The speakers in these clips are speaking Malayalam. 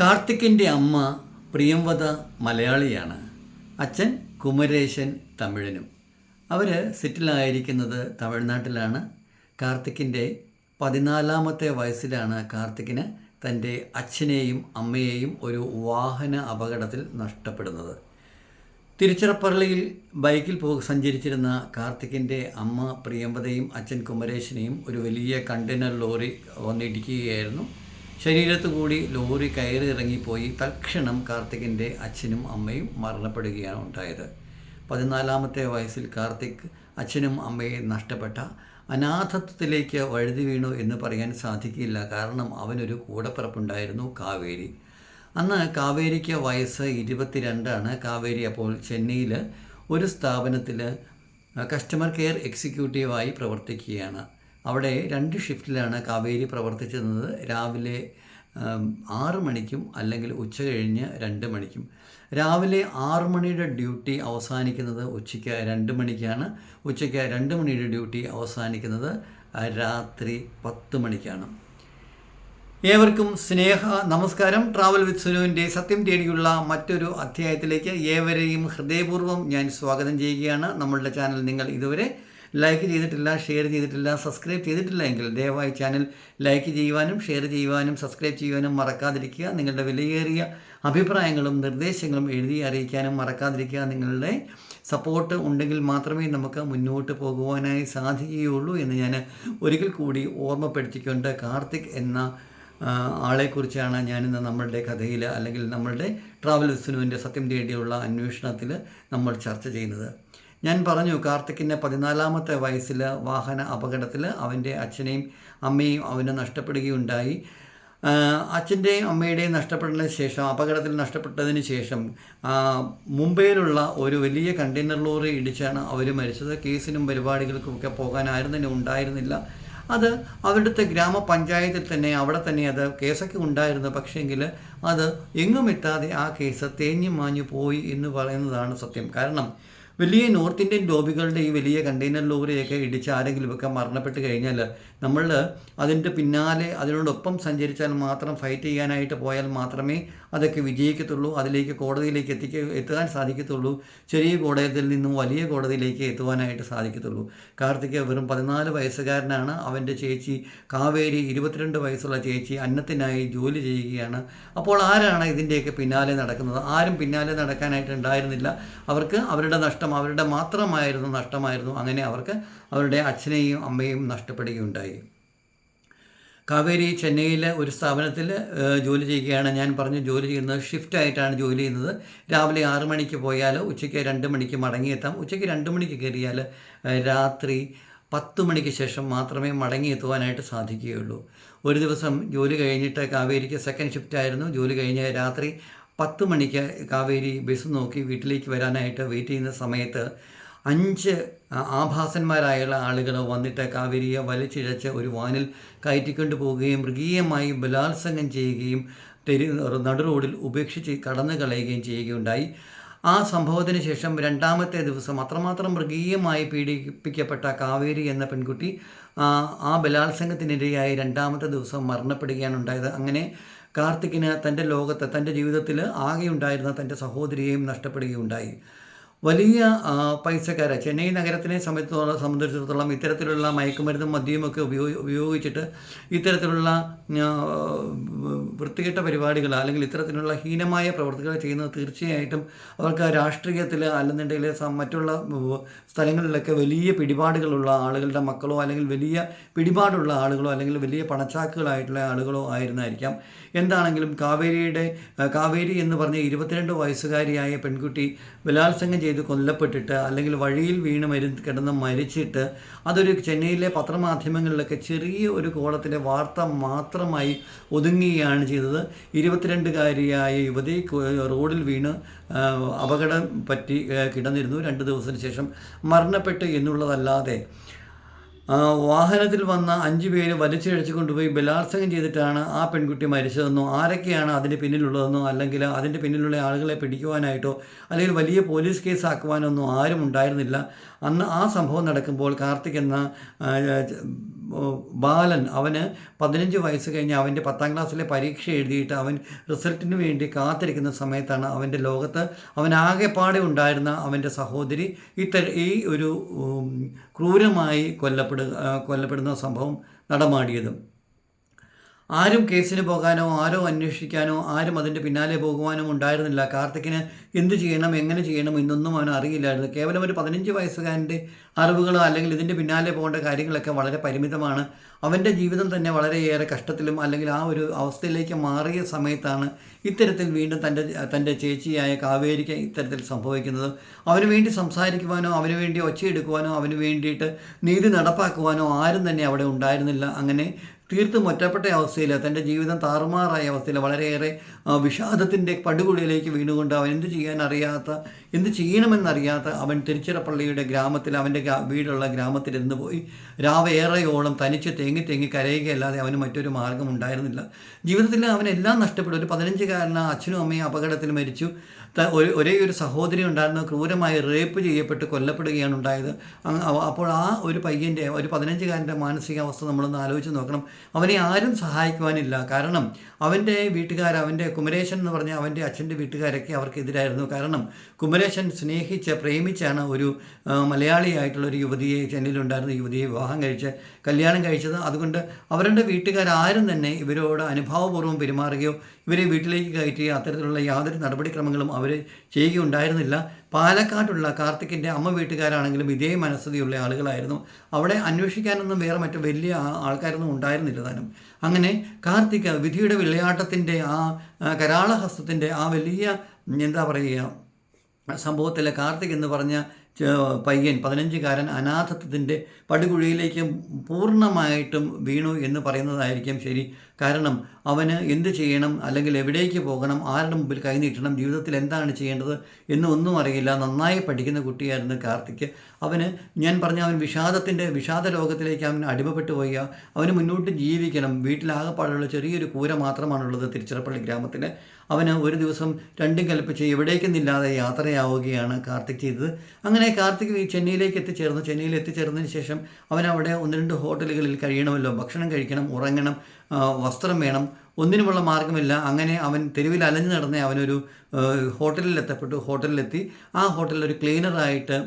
കാർത്തിക്കിന്റെ അമ്മ പ്രിയംവത മലയാളിയാണ്. അച്ഛൻ കുമരേശൻ തമിഴനും. അവർ സിറ്റിലായിരിക്കുന്നത് തമിഴ്നാട്ടിലാണ്. കാർത്തിക്കിന്റെ പതിനാലാമത്തെ വയസ്സിലാണ് കാർത്തിക്കിന് തന്റെ അച്ഛനെയും അമ്മയെയും ഒരു വാഹന അപകടത്തിൽ നഷ്ടപ്പെടുന്നത്. തിരുച്ചിറപ്പള്ളിയിൽ ബൈക്കിൽ പോ സഞ്ചരിച്ചിരുന്ന കാർത്തിക്കിന്റെ അമ്മ പ്രിയംവതയും അച്ഛൻ കുമരേശനെയും ഒരു വലിയ കണ്ടെയ്നർ ലോറി വന്നിടിക്കുകയായിരുന്നു. ശരീരത്തു കൂടി ലോറി കയറി ഇറങ്ങിപ്പോയി. തൽക്ഷണം കാർത്തിക്കിന്റെ അച്ഛനും അമ്മയും മരണപ്പെടുകയാണ് ഉണ്ടായത്. പതിനാലാമത്തെ വയസ്സിൽ കാർത്തിക് അച്ഛനും അമ്മയെ നഷ്ടപ്പെട്ട അനാഥത്വത്തിലേക്ക് വഴുതി വീണു എന്ന് പറയാൻ സാധിക്കില്ല. കാരണം അവനൊരു കൂടപ്പിറപ്പുണ്ടായിരുന്നു കാവേരി. അന്ന് കാവേരിക്ക് വയസ്സ് ഇരുപത്തിരണ്ടാണ്. കാവേരി അപ്പോൾ ചെന്നൈയിൽ ഒരു സ്ഥാപനത്തിൽ കസ്റ്റമർ കെയർ എക്സിക്യൂട്ടീവായി പ്രവർത്തിക്കുകയാണ്. അവിടെ രണ്ട് ഷിഫ്റ്റിലാണ് കാവേരി പ്രവർത്തിച്ചിരുന്നത്. രാവിലെ ആറ് മണിക്കും അല്ലെങ്കിൽ ഉച്ച കഴിഞ്ഞ് രണ്ട് മണിക്കും. രാവിലെ ആറ് മണിയുടെ ഡ്യൂട്ടി അവസാനിക്കുന്നത് ഉച്ചയ്ക്ക് രണ്ട് മണിക്കാണ്. ഉച്ചയ്ക്ക് രണ്ട് മണിയുടെ ഡ്യൂട്ടി അവസാനിക്കുന്നത് രാത്രി പത്ത് മണിക്കാണ്. ഏവർക്കും സ്നേഹ നമസ്കാരം. ട്രാവൽ വിത്ത് സുനുവിന്റെ സത്യം തേടിയുള്ള മറ്റൊരു അധ്യായത്തിലേക്ക് ഏവരെയും ഹൃദയപൂർവം ഞാൻ സ്വാഗതം ചെയ്യുകയാണ്. നമ്മളുടെ ചാനൽ നിങ്ങൾ ഇതുവരെ ലൈക്ക് ചെയ്തിട്ടില്ല ഷെയർ ചെയ്തിട്ടില്ല സബ്സ്ക്രൈബ് ചെയ്തിട്ടില്ല എങ്കിൽ ദയവായി ചാനൽ ലൈക്ക് ചെയ്യുവാനും ഷെയർ ചെയ്യുവാനും സബ്സ്ക്രൈബ് ചെയ്യുവാനും മറക്കാതിരിക്കുക. നിങ്ങളുടെ വിലയേറിയ അഭിപ്രായങ്ങളും നിർദ്ദേശങ്ങളും എഴുതി അറിയിക്കാനും മറക്കാതിരിക്കുക. നിങ്ങളുടെ സപ്പോർട്ട് ഉണ്ടെങ്കിൽ മാത്രമേ നമുക്ക് മുന്നോട്ട് പോകുവാനായി സാധിക്കുകയുള്ളൂ എന്ന് ഞാൻ ഒരിക്കൽ കൂടി ഓർമ്മപ്പെടുത്തിക്കൊണ്ട് കാർത്തിക് എന്ന ആളെക്കുറിച്ചാണ് ഞാനിന്ന് നമ്മളുടെ കഥയിൽ അല്ലെങ്കിൽ നമ്മളുടെ ട്രാവൽ വിസ്നുവിന്റെ സത്യം തേടിയുള്ള അന്വേഷണത്തിൽ നമ്മൾ ചർച്ച ചെയ്യുന്നത്. ഞാൻ പറഞ്ഞു കാർത്തിക്കിന്റെ പതിനാലാമത്തെ വയസ്സിൽ വാഹന അപകടത്തിൽ അവന്റെ അച്ഛനെയും അമ്മയും അവന് നഷ്ടപ്പെടുകയുണ്ടായി. അച്ഛന്റെയും അമ്മയുടെയും നഷ്ടപ്പെട്ടതിന് ശേഷം അപകടത്തിൽ നഷ്ടപ്പെട്ടതിന് ശേഷം മുംബൈയിലുള്ള ഒരു വലിയ കണ്ടെയ്നർ ലോറി ഇടിച്ചാണ് അവർ മരിച്ചത്. കേസിനും പരിപാടികൾക്കുമൊക്കെ പോകാനായിരുന്നു ഉണ്ടായിരുന്നില്ല. അത് അവിടുത്തെ ഗ്രാമപഞ്ചായത്തിൽ തന്നെ അവിടെ തന്നെ അത് കേസൊക്കെ ഉണ്ടായിരുന്നു. പക്ഷേങ്കിൽ അത് എങ്ങും എത്താതെ ആ കേസ് തേഞ്ഞു മാഞ്ഞു പോയി എന്ന് പറയുന്നതാണ് സത്യം. കാരണം വലിയ നോർത്ത് ഇന്ത്യൻ ലോബികളുടെ ഈ വലിയ കണ്ടെയ്നർ ലോറിയൊക്കെ ഇടിച്ച് ആരെങ്കിലുമൊക്കെ മരണപ്പെട്ട് കഴിഞ്ഞാൽ നമ്മൾ അതിന്റെ പിന്നാലെ അതിനോടൊപ്പം സഞ്ചരിച്ചാൽ മാത്രം ഫൈറ്റ് ചെയ്യാനായിട്ട് പോയാൽ മാത്രമേ അതൊക്കെ വിജയിക്കത്തുള്ളൂ. അതിലേക്ക് കോടതിയിലേക്ക് എത്തിക്ക എത്താൻ സാധിക്കത്തുള്ളൂ. ചെറിയ കോടതിയിൽ നിന്നും വലിയ കോടതിയിലേക്ക് എത്തുവാനായിട്ട് സാധിക്കത്തുള്ളൂ. കാർത്തിക് വെറും പതിനാല് വയസ്സുകാരനാണ്. അവന്റെ ചേച്ചി കാവേരി ഇരുപത്തിരണ്ട് വയസ്സുള്ള ചേച്ചി അന്നത്തിനായി ജോലി ചെയ്യുകയാണ്. അപ്പോൾ ആരാണ് ഇതിന്റെയൊക്കെ പിന്നാലെ നടക്കുന്നത്? ആരും പിന്നാലെ നടക്കാനായിട്ട് ഉണ്ടായിരുന്നില്ല. അവർക്ക് അവരുടെ നഷ്ടം അവരുടെ മാത്രമായിരുന്നു നഷ്ടമായിരുന്നു. അങ്ങനെ അവർക്ക് അവരുടെ അച്ഛനെയും അമ്മയും നഷ്ടപ്പെടുകയുണ്ടായി. കാവേരി ചെന്നൈയിലെ ഒരു സ്ഥാപനത്തിൽ ജോലി ചെയ്യുകയാണ് ഞാൻ പറഞ്ഞു ജോലി ചെയ്യുന്നത്. ഷിഫ്റ്റ് ആയിട്ടാണ് ജോലി ചെയ്യുന്നത്. രാവിലെ ആറ് മണിക്ക് പോയാൽ ഉച്ചയ്ക്ക് രണ്ട് മണിക്ക് മടങ്ങിയെത്താം. ഉച്ചയ്ക്ക് രണ്ട് മണിക്ക് കയറിയാൽ രാത്രി പത്ത് മണിക്ക് ശേഷം മാത്രമേ മടങ്ങിയെത്തുവാനായിട്ട് സാധിക്കുകയുള്ളൂ. ഒരു ദിവസം ജോലി കഴിഞ്ഞിട്ട് കാവേരിക്ക് സെക്കൻഡ് ഷിഫ്റ്റ് ആയിരുന്നു. ജോലി കഴിഞ്ഞ് രാത്രി പത്ത് മണിക്ക് കാവേരി ബസ് നോക്കി വീട്ടിലേക്ക് വരാനായിട്ട് വെയിറ്റ് ചെയ്യുന്ന സമയത്ത് അഞ്ച് ആഭാസന്മാരായുള്ള ആളുകൾ വന്നിട്ട് കാവേരിയെ വലിച്ചിഴച്ച് ഒരു വാനിൽ കയറ്റിക്കൊണ്ട് പോവുകയും മൃഗീയമായി ബലാത്സംഗം ചെയ്യുകയും തെരു നടു റോഡിൽ ഉപേക്ഷിച്ച് കടന്നു കളയുകയും ചെയ്യുകയുണ്ടായി. ആ സംഭവത്തിന് ശേഷം രണ്ടാമത്തെ ദിവസം അത്രമാത്രം മൃഗീയമായി പീഡിപ്പിക്കപ്പെട്ട കാവേരി എന്ന പെൺകുട്ടി ആ, ബലാത്സംഗത്തിനിരയായി രണ്ടാമത്തെ ദിവസം മരണപ്പെടുകയാണ് ഉണ്ടായത്. അങ്ങനെ കാർത്തിക്കിന് തന്റെ ലോകത്ത് തന്റെ ജീവിതത്തിൽ ആകെയുണ്ടായിരുന്ന തന്റെ സഹോദരിയെയും നഷ്ടപ്പെടുകയുണ്ടായി. വലിയ പൈസക്കാരെ. ചെന്നൈ നഗരത്തിനെ സംബന്ധിച്ചോളം സംബന്ധിച്ചിടത്തോളം ഇത്തരത്തിലുള്ള മയക്കുമരുന്നും മദ്യവുമൊക്കെ ഉപയോഗി ഉപയോഗിച്ചിട്ട് ഇത്തരത്തിലുള്ള വൃത്തികെട്ട പരിപാടികൾ അല്ലെങ്കിൽ ഇത്തരത്തിലുള്ള ഹീനമായ പ്രവർത്തികൾ ചെയ്യുന്നത് തീർച്ചയായിട്ടും അവർക്ക് രാഷ്ട്രീയത്തിൽ അല്ലെന്നുണ്ടെങ്കിൽ മറ്റുള്ള സ്ഥലങ്ങളിലൊക്കെ വലിയ പിടിപാടുകളുള്ള ആളുകളുടെ മക്കളോ അല്ലെങ്കിൽ വലിയ പിടിപാടുള്ള ആളുകളോ അല്ലെങ്കിൽ വലിയ പണച്ചാക്കുകളായിട്ടുള്ള ആളുകളോ ആയിരുന്നായിരിക്കാം. എന്താണെങ്കിലും കാവേരിയുടെ കാവേരി എന്ന് പറഞ്ഞ ഇരുപത്തിരണ്ട് വയസ്സുകാരിയായ പെൺകുട്ടി ബലാത്സംഗം ചെയ്ത് കൊല്ലപ്പെട്ടിട്ട് അല്ലെങ്കിൽ വഴിയിൽ വീണ് മരി കിടന്ന് മരിച്ചിട്ട് അതൊരു ചെന്നൈയിലെ പത്രമാധ്യമങ്ങളിലൊക്കെ ചെറിയ ഒരു കോളത്തിലെ വാർത്ത മാത്രമായി ഒതുങ്ങുകയാണ് ചെയ്തത്. ഇരുപത്തിരണ്ടുകാരിയായ യുവതി റോഡിൽ വീണ് അപകടം പറ്റി കിടന്നിരുന്നു. രണ്ട് ദിവസത്തിന് ശേഷം മരണപ്പെട്ടു എന്നുള്ളതല്ലാതെ വാഹനത്തിൽ വന്ന അഞ്ച് പേര് വലിച്ചിഴച്ച് കൊണ്ടുപോയി ബലാത്സംഗം ചെയ്തിട്ടാണ് ആ പെൺകുട്ടി മരിച്ചതെന്നോ ആരൊക്കെയാണ് അതിന്റെ പിന്നിലുള്ളതെന്നോ അല്ലെങ്കിൽ അതിന്റെ പിന്നിലുള്ള ആളുകളെ പിടിക്കുവാനായിട്ടോ അല്ലെങ്കിൽ വലിയ പോലീസ് കേസ് ആക്കുവാനൊന്നും ആരും ഉണ്ടായിരുന്നില്ല. അന്ന് ആ സംഭവം നടക്കുമ്പോൾ കാർത്തിക് എന്ന ബാലൻ അവന് പതിനഞ്ച് വയസ്സ് കഴിഞ്ഞ് അവന്റെ പത്താം ക്ലാസ്സിലെ പരീക്ഷ എഴുതിയിട്ട് അവൻ റിസൾട്ടിന് വേണ്ടി കാത്തിരിക്കുന്ന സമയത്താണ് അവന്റെ ലോകത്ത് അവനാകെപ്പാടെ ഉണ്ടായിരുന്ന അവന്റെ സഹോദരി ഇത്ത ഈ ഒരു ക്രൂരമായി കൊല്ലപ്പെടുക കൊല്ലപ്പെടുന്ന സംഭവം നടമാടിയതും. ആരും കേസിന് പോകാനോ ആരോ അന്വേഷിക്കാനോ ആരും അതിന്റെ പിന്നാലെ പോകുവാനോ ഉണ്ടായിരുന്നില്ല. കാർത്തിക്കിന് എന്ത് ചെയ്യണം എങ്ങനെ ചെയ്യണം എന്നൊന്നും അവൻ അറിയില്ലായിരുന്നു. കേവലം ഒരു പതിനഞ്ച് വയസ്സുകാരന്റെ അറിവുകളോ അല്ലെങ്കിൽ ഇതിന്റെ പിന്നാലെ പോകേണ്ട കാര്യങ്ങളൊക്കെ വളരെ പരിമിതമാണ്. അവന്റെ ജീവിതം തന്നെ വളരെയേറെ കഷ്ടത്തിലും അല്ലെങ്കിൽ ആ ഒരു അവസ്ഥയിലേക്ക് മാറിയ സമയത്താണ് ഇത്തരത്തിൽ വീണ്ടും തന്റെ തന്റെ ചേച്ചിയായ കാവേരിക്ക് ഇത്തരത്തിൽ സംഭവിക്കുന്നത്. അവന് വേണ്ടി സംസാരിക്കുവാനോ അവന് വേണ്ടി ഒച്ചയെടുക്കുവാനോ അവന് വേണ്ടിയിട്ട് നീതി നടപ്പാക്കുവാനോ ആരും തന്നെ അവിടെ ഉണ്ടായിരുന്നില്ല. അങ്ങനെ തീർത്തും ഒറ്റപ്പെട്ട അവസ്ഥയിൽ തന്റെ ജീവിതം താറുമാറായ അവസ്ഥയിൽ വളരെയേറെ വിഷാദത്തിന്റെ പടുകുഴിയിലേക്ക് വീണുകൊണ്ട് അവൻ എന്ത് ചെയ്യാൻ അറിയാത്ത എന്ത് ചെയ്യണമെന്നറിയാത്ത അവൻ തിരുച്ചിറപ്പള്ളിയുടെ ഗ്രാമത്തിൽ അവന്റെ വീടുള്ള ഗ്രാമത്തിൽ ഇരുന്ന് പോയി. രാവേറെയോളം തനിച്ച് തേങ്ങി തേങ്ങി കരയുകയല്ലാതെ അവന് മറ്റൊരു മാർഗം ഉണ്ടായിരുന്നില്ല ജീവിതത്തിൽ അവനെല്ലാം നഷ്ടപ്പെട്ടു. ഒരു പതിനഞ്ചുകാരന് അച്ഛനും അമ്മയും അപകടത്തിൽ മരിച്ചു. ഒരു ഒരേ സഹോദരി ഉണ്ടായിരുന്ന ക്രൂരമായി റേപ്പ് ചെയ്യപ്പെട്ട് കൊല്ലപ്പെടുകയാണ് ഉണ്ടായത്. അപ്പോൾ ആ ഒരു പയ്യന്റെ ഒരു പതിനഞ്ചുകാരന്റെ മാനസികാവസ്ഥ നമ്മളൊന്ന് ആലോചിച്ച് നോക്കണം. അവനെ ആരും സഹായിക്കുവാനില്ല. കാരണം അവന്റെ വീട്ടുകാർ അവന്റെ കുമരേശൻ എന്ന് പറഞ്ഞ അവന്റെ അച്ഛന്റെ വീട്ടുകാരൊക്കെ അവർക്കെതിരായിരുന്നു. കാരണം കുമരേശൻ സ്നേഹിച്ച് പ്രേമിച്ചാണ് ഒരു മലയാളിയായിട്ടുള്ള ഒരു യുവതിയെ ചെന്നൈയിലുണ്ടായിരുന്ന യുവതിയെ വിവാഹം കഴിച്ച് കല്യാണം കഴിച്ചത്. അതുകൊണ്ട് അവരുടെ വീട്ടുകാരും തന്നെ ഇവരോട് അനുഭാവപൂർവം പെരുമാറുകയോ ഇവരെ വീട്ടിലേക്ക് കയറ്റി അത്തരത്തിലുള്ള യാതൊരു നടപടിക്രമങ്ങളും അവർ ചെയ്യുകയുണ്ടായിരുന്നില്ല. പാലക്കാട്ടുള്ള കാർത്തിക്കിന്റെ അമ്മ വീട്ടുകാരാണെങ്കിലും ഇതേ മനസ്ഥിതിയുള്ള ആളുകളായിരുന്നു. അവിടെ അന്വേഷിക്കാനൊന്നും വേറെ മറ്റു വലിയ ആൾക്കാരൊന്നും ഉണ്ടായിരുന്നില്ല താനും. അങ്ങനെ കാർത്തിക് വിധിയുടെ വിളയാട്ടത്തിന്റെ ആ കരാളഹസ്തത്തിന്റെ ആ വലിയ എന്താ പറയുക സംഭവത്തിലെ കാർത്തിക് എന്ന് പറഞ്ഞ പയ്യൻ പതിനഞ്ചുകാരൻ അനാഥത്വത്തിന്റെ പടുകുഴിയിലേക്ക് പൂർണമായിട്ടും വീണു എന്ന് പറയുന്നതായിരിക്കും ശരി. കാരണം അവന് എന്ത് ചെയ്യണം? അല്ലെങ്കിൽ എവിടേക്ക് പോകണം? ആരുടെ മുമ്പിൽ കൈനീട്ടണം ജീവിതത്തിൽ എന്താണ് ചെയ്യേണ്ടത് എന്നൊന്നും അറിയില്ല. നന്നായി പഠിക്കുന്ന കുട്ടിയായിരുന്നു കാർത്തിക്. അവന് ഞാൻ പറഞ്ഞ അവൻ വിഷാദത്തിന്റെ വിഷാദ ലോകത്തിലേക്ക് അവൻ അടിമപ്പെട്ടു പോയി. അവന് മുന്നോട്ട് ജീവിക്കണം. വീട്ടിലാകെപ്പാടുള്ള ചെറിയൊരു കൂര മാത്രമാണുള്ളത് തിരുച്ചിറപ്പള്ളി ഗ്രാമത്തിൽ അവന് ഒരു ദിവസം രണ്ടും കൽപ്പിച്ച് എവിടേക്കെന്നില്ലാതെ യാത്രയാവുകയാണ് കാർത്തിക് ചെയ്തത്. അങ്ങനെ കാർത്തിക് ചെന്നൈയിലേക്ക് എത്തിച്ചേർന്നു. ചെന്നൈയിൽ എത്തിച്ചേർന്നതിന് ശേഷം അവൻ അവിടെ ഒന്ന് രണ്ട് ഹോട്ടലുകളിൽ കഴിയണമല്ലോ ഭക്ഷണം കഴിക്കണം ഉറങ്ങണം വസ്ത്രം വേണം ഒന്നിനുമുള്ള മാർഗമില്ല അങ്ങനെ അവൻ തെരുവിൽ അലഞ്ഞു നടന്ന അവനൊരു ഹോട്ടലിൽ എത്തപ്പെട്ടു. ഹോട്ടലിലെത്തി. ആ ഹോട്ടലിൽ ഒരു ക്ലീനറായിട്ട്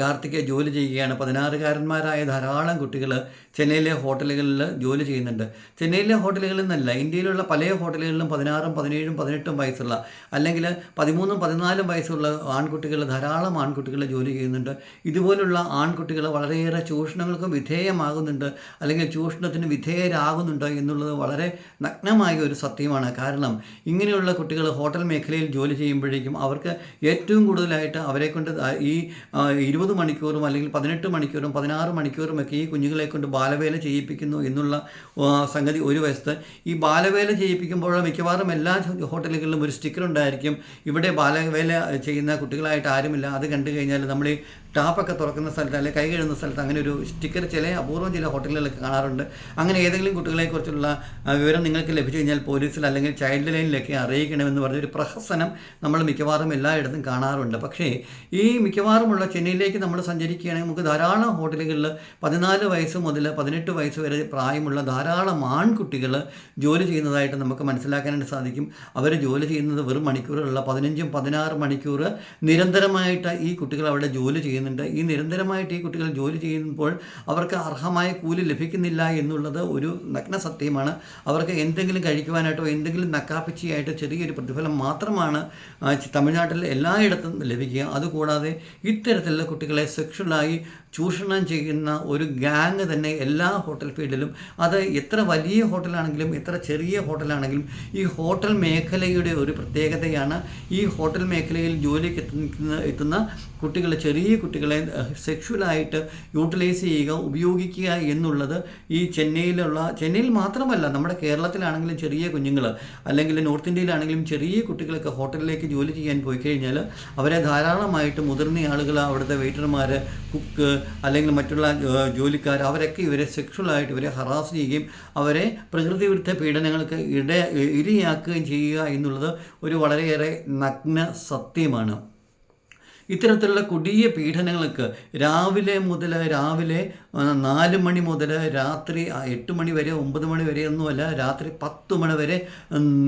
കാർത്തിക് ജോലി ചെയ്യുകയാണ്. പതിനാറുകാരന്മാരായ ധാരാളം കുട്ടികൾ ചെന്നൈയിലെ ഹോട്ടലുകളിൽ ജോലി ചെയ്യുന്നുണ്ട്. ചെന്നൈയിലെ ഹോട്ടലുകളിൽ നിന്നല്ല ഇന്ത്യയിലുള്ള പല ഹോട്ടലുകളിലും പതിനാറും പതിനേഴും പതിനെട്ടും വയസ്സുള്ള അല്ലെങ്കിൽ പതിമൂന്നും പതിനാലും വയസ്സുള്ള ആൺകുട്ടികൾ ധാരാളം ആൺകുട്ടികൾ ജോലി ചെയ്യുന്നുണ്ട്. ഇതുപോലുള്ള ആൺകുട്ടികൾ വളരെയേറെ ചൂഷണങ്ങൾക്കും വിധേയമാകുന്നുണ്ട് അല്ലെങ്കിൽ ചൂഷണത്തിന് വിധേയരാകുന്നുണ്ട് എന്നുള്ളത് വളരെ നഗ്നമായ ഒരു സത്യമാണ്. കാരണം ഇങ്ങനെയുള്ള കുട്ടികൾ ഹോട്ടൽ മേഖലയിൽ ജോലി ചെയ്യുമ്പോഴേക്കും അവർക്ക് ഏറ്റവും കൂടുതലായിട്ട് അവരെ കൊണ്ട് ഈ ഇരുപത് മണിക്കൂറും അല്ലെങ്കിൽ പതിനെട്ട് മണിക്കൂറും പതിനാറ് മണിക്കൂറും ഒക്കെ ഈ കുഞ്ഞുങ്ങളെ കൊണ്ട് ബാലവേല ചെയ്യിപ്പിക്കുന്നു എന്നുള്ള സംഗതി ഒരു വശത്ത്. ഈ ബാലവേല ചെയ്യിപ്പിക്കുമ്പോൾ മിക്കവാറും എല്ലാ ഹോട്ടലുകളിലും ഒരു സ്റ്റിക്കർ ഉണ്ടായിരിക്കും. ഇവിടെ ബാലവേല ചെയ്യുന്ന കുട്ടികളായിട്ട് ആരുമില്ല. അത് കണ്ടു കഴിഞ്ഞാൽ നമ്മൾ ടാപ്പൊക്കെ തുറക്കുന്ന സ്ഥലത്ത് അല്ലെങ്കിൽ കൈ കഴുകുന്ന സ്ഥലത്ത് അങ്ങനെ ഒരു സ്റ്റിക്കർ ചില അപൂർവം ചില ഹോട്ടലുകളിലൊക്കെ കാണാറുണ്ട്. അങ്ങനെ ഏതെങ്കിലും കുട്ടികളെക്കുറിച്ചുള്ള വിവരം നിങ്ങൾക്ക് ലഭിച്ചു കഴിഞ്ഞാൽ പോലീസിൽ അല്ലെങ്കിൽ ചൈൽഡ് ലൈനിലൊക്കെ അറിയിക്കണമെന്ന് പറഞ്ഞൊരു പ്രഹസനം നമ്മൾ മിക്കവാറും എല്ലായിടത്തും കാണാറുണ്ട്. പക്ഷേ ഈ മിക്കവാറുമുള്ള ചെന്നൈയിലേക്ക് നമ്മൾ സഞ്ചരിക്കുകയാണെങ്കിൽ നമുക്ക് ധാരാളം ഹോട്ടലുകളിൽ പതിനാല് വയസ്സ് മുതൽ പതിനെട്ട് വയസ്സ് വരെ പ്രായമുള്ള ധാരാളം ആൺകുട്ടികൾ ജോലി ചെയ്യുന്നതായിട്ട് നമുക്ക് മനസ്സിലാക്കാനായിട്ട് സാധിക്കും. അവർ ജോലി ചെയ്യുന്നത് വെറും മണിക്കൂറുള്ള പതിനഞ്ചും പതിനാറ് മണിക്കൂർ നിരന്തരമായിട്ട് ഈ കുട്ടികൾ അവിടെ ജോലി ചെയ്യുന്നുണ്ട്. ഈ നിരന്തരമായിട്ട് ഈ കുട്ടികൾ ജോലി ചെയ്യുമ്പോൾ അവർക്ക് അർഹമായ കൂലി ലഭിക്കുന്നില്ല എന്നുള്ളത് ഒരു നഗ്ന സത്യമാണ്. അവർക്ക് എന്തെങ്കിലും കഴിക്കുവാനായിട്ടോ എന്തെങ്കിലും നക്കാപ്പിച്ചിയായിട്ടോ ചെറിയൊരു പ്രതിഫലം മാത്രമാണ് തമിഴ്നാട്ടിൽ എല്ലായിടത്തും ലഭിക്കുക. അതുകൂടാതെ ഇത്തരത്തിലുള്ള കുട്ടികളെ സെക്ഷുവലായി ചൂഷണം ചെയ്യുന്ന ഒരു ഗാങ് തന്നെ എല്ലാ ഹോട്ടൽ ഫീൽഡിലും അത് എത്ര വലിയ ഹോട്ടലാണെങ്കിലും എത്ര ചെറിയ ഹോട്ടലാണെങ്കിലും ഈ ഹോട്ടൽ മേഖലയുടെ ഒരു പ്രത്യേകതയാണ്. ഈ ഹോട്ടൽ മേഖലയിൽ ജോലിക്ക് എത്തുന്ന കുട്ടികൾ ചെറിയ കുട്ടികളെ സെക്ഷുവലായിട്ട് യൂട്ടിലൈസ് ചെയ്യുക ഉപയോഗിക്കുക എന്നുള്ളത് ഈ ചെന്നൈയിലുള്ള ചെന്നൈയിൽ മാത്രമല്ല നമ്മുടെ കേരളത്തിലാണെങ്കിലും ചെറിയ കുഞ്ഞുങ്ങൾ അല്ലെങ്കിൽ നോർത്ത് ഇന്ത്യയിലാണെങ്കിലും ചെറിയ കുട്ടികളൊക്കെ ഹോട്ടലിലേക്ക് ജോലി ചെയ്യാൻ പോയി കഴിഞ്ഞാൽ അവരെ ധാരാളമായിട്ട് മുതിർന്ന ആളുകൾ അവിടുത്തെ വെയിറ്റർമാർ കുക്ക് അല്ലെങ്കിൽ മറ്റുള്ള ജോലിക്കാർ അവരൊക്കെ ഇവരെ സെക്ഷുവലായിട്ട് ഇവരെ ഹറാസ് ചെയ്യുകയും അവരെ പ്രകൃതി വിരുദ്ധ പീഡനങ്ങൾക്ക് ഇട ഇരയാക്കുകയും ചെയ്യുക എന്നുള്ളത് ഒരു വളരെയേറെ നഗ്ന സത്യമാണ്. ഇത്തരത്തിലുള്ള കൊടിയ പീഡനങ്ങൾക്ക് രാവിലെ മുതൽ രാവിലെ നാല് മണി മുതൽ രാത്രി എട്ട് മണി വരെ ഒമ്പത് മണി വരെ ഒന്നുമല്ല രാത്രി പത്ത് മണി വരെ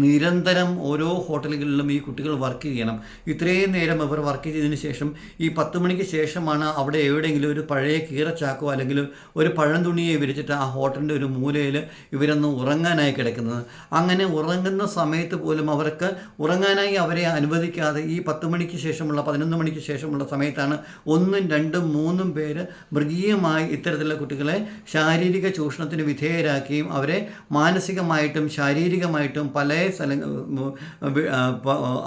നിരന്തരം ഓരോ ഹോട്ടലുകളിലും ഈ കുട്ടികൾ വർക്ക് ചെയ്യണം. ഇത്രയും നേരം ഇവർ വർക്ക് ചെയ്തതിന് ശേഷം ഈ പത്ത് മണിക്ക് ശേഷമാണ് അവിടെ എവിടെയെങ്കിലും ഒരു പഴയ കീറച്ചാക്കോ അല്ലെങ്കിൽ ഒരു പഴം തുണിയെ വിരിച്ചിട്ട് ആ ഹോട്ടലിന്റെ ഒരു മൂലയിൽ ഇവരൊന്ന് ഉറങ്ങാനായി കിടക്കുന്നത്. അങ്ങനെ ഉറങ്ങുന്ന സമയത്ത് പോലും അവർക്ക് ഉറങ്ങാനായി അവരെ അനുവദിക്കാതെ ഈ പത്ത് മണിക്ക് ശേഷമുള്ള പതിനൊന്ന് മണിക്ക് ശേഷമുള്ള സമയത്താണ് ഒന്നും രണ്ടും മൂന്നും പേര് മൃഗീയമായി ഇത്തരത്തിലുള്ള കുട്ടികളെ ശാരീരിക ചൂഷണത്തിന് വിധേയരാക്കുകയും അവരെ മാനസികമായിട്ടും ശാരീരികമായിട്ടും പല സ്ഥല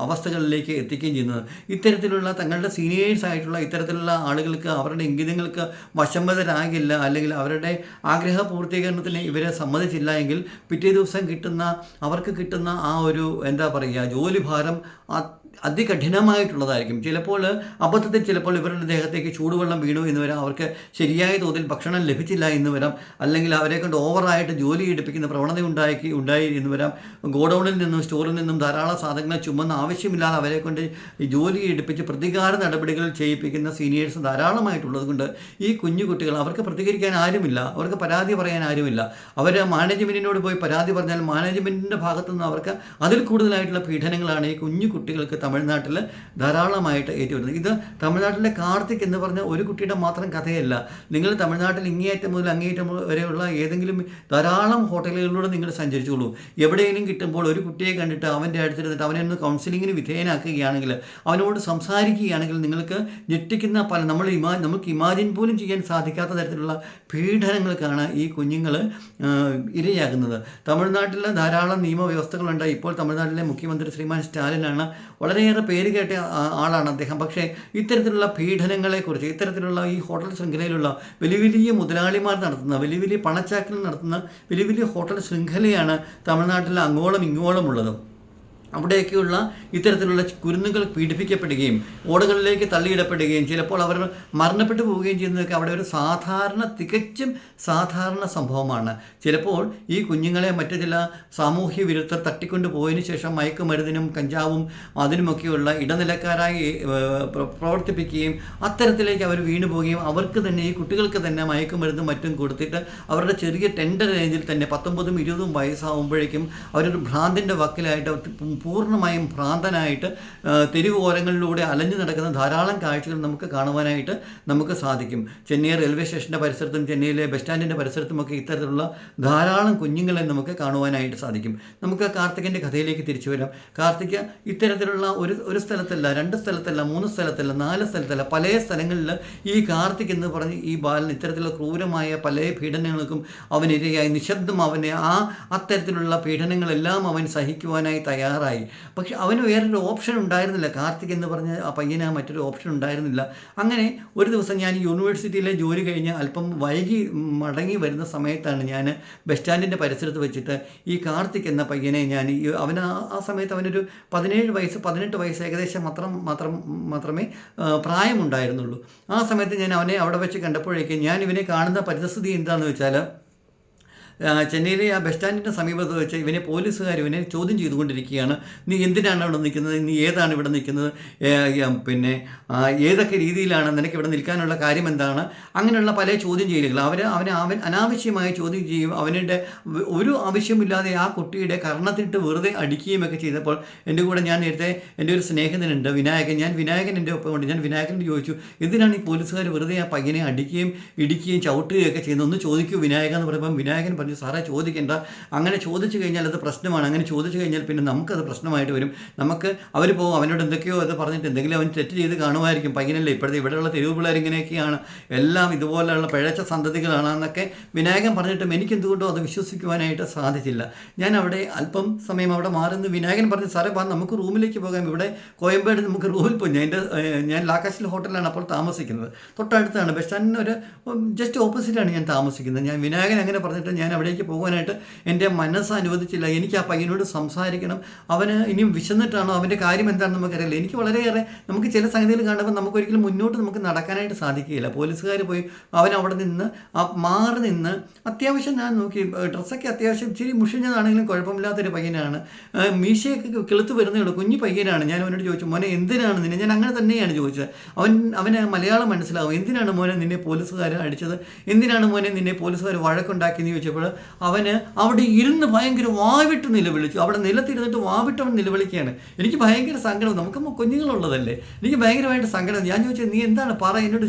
അവസ്ഥകളിലേക്ക് എത്തിക്കുകയും ചെയ്യുന്നത്. ഇത്തരത്തിലുള്ള തങ്ങളുടെ സീനിയേഴ്സ് ആയിട്ടുള്ള ഇത്തരത്തിലുള്ള ആളുകൾക്ക് അവരുടെ ഇംഗിതങ്ങൾക്ക് വശംവതരാകില്ല അല്ലെങ്കിൽ അവരുടെ ആഗ്രഹ പൂർത്തീകരണത്തിന് ഇവരെ സമ്മതിച്ചില്ല എങ്കിൽ പിറ്റേ ദിവസം കിട്ടുന്ന അവർക്ക് കിട്ടുന്ന ആ ഒരു എന്താ പറയുക ജോലിഭാരം അ- അതികഠിനമായിട്ടുള്ളതായിരിക്കും. ചിലപ്പോൾ അബദ്ധത്തിൽ ചിലപ്പോൾ ഇവരുടെ ദേഹത്തേക്ക് ചൂടുവെള്ളം വീണു എന്ന് വരാം. അവർക്ക് ശരിയായ തോതിൽ ഭക്ഷണം ലഭിച്ചില്ല എന്ന് വരാം. അല്ലെങ്കിൽ അവരെ കൊണ്ട് ഓവറായിട്ട് ജോലി എടുപ്പിക്കുന്ന പ്രവണത ഉണ്ടാക്കി ഉണ്ടായി എന്ന് വരാം. ഗോഡൗണിൽ നിന്നും സ്റ്റോറിൽ നിന്നും ധാരാളം സാധനങ്ങൾ ചുമന്ന ആവശ്യമില്ലാതെ അവരെ കൊണ്ട് ജോലി എടുപ്പിച്ച് പ്രതികാര നടപടികൾ ചെയ്യിപ്പിക്കുന്ന സീനിയേഴ്സ് ധാരാളമായിട്ടുള്ളത് കൊണ്ട് ഈ കുഞ്ഞു കുട്ടികൾ അവർക്ക് പ്രതികരിക്കാൻ ആരുമില്ല. അവർക്ക് പരാതി പറയാൻ ആരുമില്ല. അവർ മാനേജ്മെന്റിനോട് പോയി പരാതി പറഞ്ഞാൽ മാനേജ്മെന്റിന്റെ ഭാഗത്തുനിന്ന് അവർക്ക് അതിൽ കൂടുതലായിട്ടുള്ള പീഡനങ്ങളാണ് ഈ കുഞ്ഞു കുട്ടികൾക്ക് തമിഴ്നാട്ടിൽ ധാരാളമായിട്ട് ഏറ്റുവരുന്നത്. ഇത് തമിഴ്നാട്ടിലെ കാർത്തിക് എന്ന് പറഞ്ഞ ഒരു കുട്ടിയുടെ മാത്രം കഥയല്ല. നിങ്ങൾ തമിഴ്നാട്ടിൽ ഇങ്ങേയറ്റം മുതൽ അങ്ങേയറ്റം വരെയുള്ള ഏതെങ്കിലും ധാരാളം ഹോട്ടലുകളിലൂടെ നിങ്ങൾ സഞ്ചരിച്ചോളൂ. എവിടെയെങ്കിലും കിട്ടുമ്പോൾ ഒരു കുട്ടിയെ കണ്ടിട്ട് അവന്റെ അടുത്തിരുന്നിട്ട് അവനെ ഒന്ന് കൗൺസിലിങ്ങിന് വിധേയനാക്കുകയാണെങ്കിൽ അവനോട് സംസാരിക്കുകയാണെങ്കിൽ നിങ്ങൾക്ക് ഞെട്ടിക്കുന്ന പല നമ്മൾ ഇമാ നമുക്ക് ഇമാജിൻ പോലും ചെയ്യാൻ സാധിക്കാത്ത തരത്തിലുള്ള പീഡനങ്ങൾക്കാണ് ഈ കുഞ്ഞുങ്ങൾ ഇരയാകുന്നത്. തമിഴ്നാട്ടിൽ ധാരാളം നിയമവ്യവസ്ഥകളുണ്ട്. ഇപ്പോൾ തമിഴ്നാട്ടിലെ മുഖ്യമന്ത്രി ശ്രീമാൻ സ്റ്റാലിനാണ് വളരെയേറെ പേര് കേട്ട ആളാണ് അദ്ദേഹം. പക്ഷേ ഇത്തരത്തിലുള്ള പീഡനങ്ങളെക്കുറിച്ച് ഇത്തരത്തിലുള്ള ഈ ഹോട്ടൽ ശൃംഖലയിലുള്ള വലിയ വലിയ മുതലാളിമാർ നടത്തുന്ന വലിയ വലിയ പണച്ചാക്കൽ നടത്തുന്ന വലിയ വലിയ ഹോട്ടൽ ശൃംഖലയാണ് തമിഴ്നാട്ടിൽ അങ്ങോളം ഇങ്ങോളം ഉള്ളത്. അവിടെയൊക്കെയുള്ള ഇത്തരത്തിലുള്ള കുരുന്നുകൾ പീഡിപ്പിക്കപ്പെടുകയും ഓടകളിലേക്ക് തള്ളിയിടപ്പെടുകയും ചിലപ്പോൾ അവർ മരണപ്പെട്ടു പോവുകയും ചെയ്യുന്നതൊക്കെ അവിടെ ഒരു സാധാരണ തികച്ചും സാധാരണ സംഭവമാണ്. ചിലപ്പോൾ ഈ കുഞ്ഞുങ്ങളെ മറ്റു ചില സാമൂഹ്യ വിരുദ്ധർ തട്ടിക്കൊണ്ടു പോയതിന് ശേഷം മയക്കുമരുന്നിനും കഞ്ചാവും അതിനുമൊക്കെയുള്ള ഇടനിലക്കാരായി പ്രവർത്തിപ്പിക്കുകയും അത്തരത്തിലേക്ക് അവർ വീണു പോവുകയും അവർക്ക് തന്നെ ഈ കുട്ടികൾക്ക് തന്നെ മയക്കുമരുന്നും മറ്റും കൊടുത്തിട്ട് അവരുടെ ചെറിയ ടെൻഡർ റേഞ്ചിൽ തന്നെ പത്തൊമ്പതും ഇരുപതും വയസ്സാവുമ്പോഴേക്കും അവരൊരു ഭ്രാന്തിന്റെ വക്കിലായിട്ട് പൂർണമായും ഭ്രാന്തനായിട്ട് തെരുവോരങ്ങളിലൂടെ അലഞ്ഞു നടക്കുന്ന ധാരാളം കാഴ്ചകൾ നമുക്ക് കാണുവാനായിട്ട് നമുക്ക് സാധിക്കും. ചെന്നൈ റെയിൽവേ സ്റ്റേഷന്റെ പരിസരത്തും ചെന്നൈയിലെ ബസ് സ്റ്റാൻഡിന്റെ പരിസരത്തുമൊക്കെ ഇത്തരത്തിലുള്ള ധാരാളം കുഞ്ഞുങ്ങളെ നമുക്ക് കാണുവാനായിട്ട് സാധിക്കും. നമുക്ക് കാർത്തികന്റെ കഥയിലേക്ക് തിരിച്ചു വരാം. കാർത്തിക ഇത്തരത്തിലുള്ള ഒരു ഒരു സ്ഥലത്തല്ല രണ്ട് സ്ഥലത്തല്ല മൂന്ന് സ്ഥലത്തല്ല നാല് സ്ഥലത്തല്ല പല സ്ഥലങ്ങളിൽ ഈ കാർത്തിക് എന്ന് പറഞ്ഞ് ഈ ബാലൻ ഇത്തരത്തിലുള്ള ക്രൂരമായ പല പീഡനങ്ങൾക്കും അവനിരയായി നിശബ്ദം അവനെ ആ അത്തരത്തിലുള്ള പീഡനങ്ങളെല്ലാം അവൻ സഹിക്കുവാനായി തയ്യാറായി. പക്ഷെ അവന് വേറൊരു ഓപ്ഷൻ ഉണ്ടായിരുന്നില്ല. കാർത്തിക് എന്ന് പറഞ്ഞ ആ പയ്യന് മറ്റൊരു ഓപ്ഷൻ ഉണ്ടായിരുന്നില്ല. അങ്ങനെ ഒരു ദിവസം ഞാൻ യൂണിവേഴ്സിറ്റിയിലെ ജോലി കഴിഞ്ഞ് അല്പം വൈകി മടങ്ങി വരുന്ന സമയത്താണ് ഞാൻ ബസ് സ്റ്റാൻഡിന്റെ പരിസരത്ത് വെച്ചിട്ട് ഈ കാർത്തിക് എന്ന പയ്യനെ ഞാൻ ഈ അവന് ആ- സമയത്ത് അവനൊരു പതിനേഴ് വയസ്സ് പതിനെട്ട് വയസ്സ് ഏകദേശം മാത്രം മാത്രം മാത്രമേ പ്രായമുണ്ടായിരുന്നുള്ളൂ. ആ സമയത്ത് ഞാൻ അവനെ അവിടെ വെച്ച് കണ്ടപ്പോഴേക്കും ഞാൻ ഇവനെ കാണുന്ന പരിസ്ഥിതി എന്താണെന്ന് വെച്ചാൽ ചെന്നൈയിലെ ആ ബസ് സ്റ്റാൻഡിന്റെ സമീപത്ത് വെച്ച് ഇവനെ പോലീസുകാർ ഇവനെ ചോദ്യം ചെയ്തുകൊണ്ടിരിക്കുകയാണ്. നീ എന്തിനാണ് ഇവിടെ നിൽക്കുന്നത്? നീ ഏതാണ് ഇവിടെ നിൽക്കുന്നത്? പിന്നെ ഏതൊക്കെ രീതിയിലാണ് നിനക്ക് ഇവിടെ നിൽക്കാനുള്ള കാര്യം എന്താണ്? അങ്ങനെയുള്ള പല ചോദ്യം ചെയ്യലുകൾ. അവർ അവനെ അവൻ അനാവശ്യമായി ചോദ്യം ചെയ്യും അവനുടെ ഒരു ആവശ്യമില്ലാതെ ആ കുട്ടിയുടെ കർണത്തിട്ട് വെറുതെ അടിക്കുകയും ഒക്കെ ചെയ്തപ്പോൾ എന്റെ കൂടെ ഞാൻ നേരത്തെ എന്റെ ഒരു സ്നേഹിതനുണ്ട് വിനായകൻ. ഞാൻ വിനായകൻ എന്റെ ഒപ്പം ഉണ്ട്. ഞാൻ വിനായകനോട് ചോദിച്ചു എന്തിനാണ് ഈ പോലീസുകാർ വെറുതെ ആ പയ്യനെ അടിക്കുകയും ഇടിക്കുകയും ചവിട്ടുകയും ഒക്കെ ചെയ്യുന്നത്? ഒന്ന് ചോദിക്കൂ വിനായക എന്ന് പറയുമ്പോൾ വിനായകൻ പറഞ്ഞു സാറേ ചോദിക്കേണ്ട. അങ്ങനെ ചോദിച്ചു കഴിഞ്ഞാൽ അത് പ്രശ്നമാണ്. അങ്ങനെ ചോദിച്ചു കഴിഞ്ഞാൽ പിന്നെ നമുക്കത് പ്രശ്നമായിട്ട് വരും. നമുക്ക് അവർ പോകും അവനോട് എന്തൊക്കെയോ അത് പറഞ്ഞിട്ട് എന്തെങ്കിലും അവൻ തെറ്റ് ചെയ്ത് കാണുമായിരിക്കും. പയ്യനല്ലേ ഇപ്പോഴത്തെ ഇവിടെയുള്ള തെരുവ് പിള്ളേർ ഇങ്ങനെയൊക്കെയാണ് എല്ലാം ഇതുപോലെയുള്ള പിഴച്ച സന്തതികളാണെന്നൊക്കെ വിനായകൻ പറഞ്ഞിട്ടും എനിക്ക് എന്തുകൊണ്ടോ അത് വിശ്വസിക്കുവാനായിട്ട് സാധിച്ചില്ല. ഞാൻ അവിടെ അല്പം സമയം അവിടെ മാറുന്നു. വിനായകൻ പറഞ്ഞു സാറേ വാ നമുക്ക് റൂമിലേക്ക് പോകാം. ഇവിടെ കോയമ്പേട് നമുക്ക് റൂമിൽ പോയി. ഞാൻ എന്റെ ഞാൻ ലാക്കാശിൽ ഹോട്ടലിലാണ് അപ്പോൾ താമസിക്കുന്നത്. തൊട്ടടുത്താണ്. ബസ് സ്റ്റാൻഡിന് ഒരു ജസ്റ്റ് ഓപ്പോസിറ്റാണ് ഞാൻ താമസിക്കുന്നത്. ഞാൻ വിനായകൻ അങ്ങനെ പറഞ്ഞിട്ട് ഞാൻ അവിടേക്ക് പോകാനായിട്ട് എന്റെ മനസ്സ് അനുവദിച്ചില്ല എനിക്ക് ആ പയ്യനോട് സംസാരിക്കണം. അവന് ഇനിയും വിശന്നിട്ടാണോ? അവന്റെ കാര്യം എന്താണെന്ന് നമുക്കറിയില്ല. എനിക്ക് വളരെയേറെ നമുക്ക് ചില സംഗതികൾ കാണുമ്പോൾ നമുക്കൊരിക്കലും മുന്നോട്ട് നമുക്ക് നടക്കാനായിട്ട് സാധിക്കുകയില്ല. പോലീസുകാർ പോയി അവൻ അവിടെ നിന്ന് ആ മാറി നിന്ന് അത്യാവശ്യം ഞാൻ നോക്കി ഡ്രസ്സൊക്കെ അത്യാവശ്യം ഇച്ചിരി മുഷിഞ്ഞതാണെങ്കിലും കുഴപ്പമില്ലാത്തൊരു പയ്യനാണ്. മീശയൊക്കെ കിളുത്ത് വരുന്നേ ഉള്ളൂ. കുഞ്ഞു പയ്യനാണ്. ഞാൻ അവനോട് ചോദിച്ചു മോനെ എന്തിനാണ് നിന്നെ? ഞാൻ അങ്ങനെ തന്നെയാണ് ചോദിച്ചത്. അവൻ അവന് മലയാളം മനസ്സിലാവും. എന്തിനാണ് മോനെ നിന്നെ പോലീസുകാർ അടിച്ചത്? എന്തിനാണ് മോനെ നിന്നെ പോലീസുകാർ വഴക്കുണ്ടാക്കിയെന്ന് ചോദിച്ചപ്പോൾ അവന് അവിടെ ഇരുന്ന് ഭയങ്കര വാവിട്ട് നിലവിളിച്ചു. അവിടെ നിലത്തിരുന്നിട്ട് വാവിട്ട് അവൻ നിലവിളിക്കുകയാണ്. എനിക്ക് ഭയങ്കര സങ്കടം. നമുക്ക് കുഞ്ഞുങ്ങളുള്ളതല്ലേ? എനിക്ക് ഭയങ്കരമായിട്ട് സങ്കടം. ഞാൻ ചോദിച്ചത് നീ എന്താണ്? പറ. എന്നോട്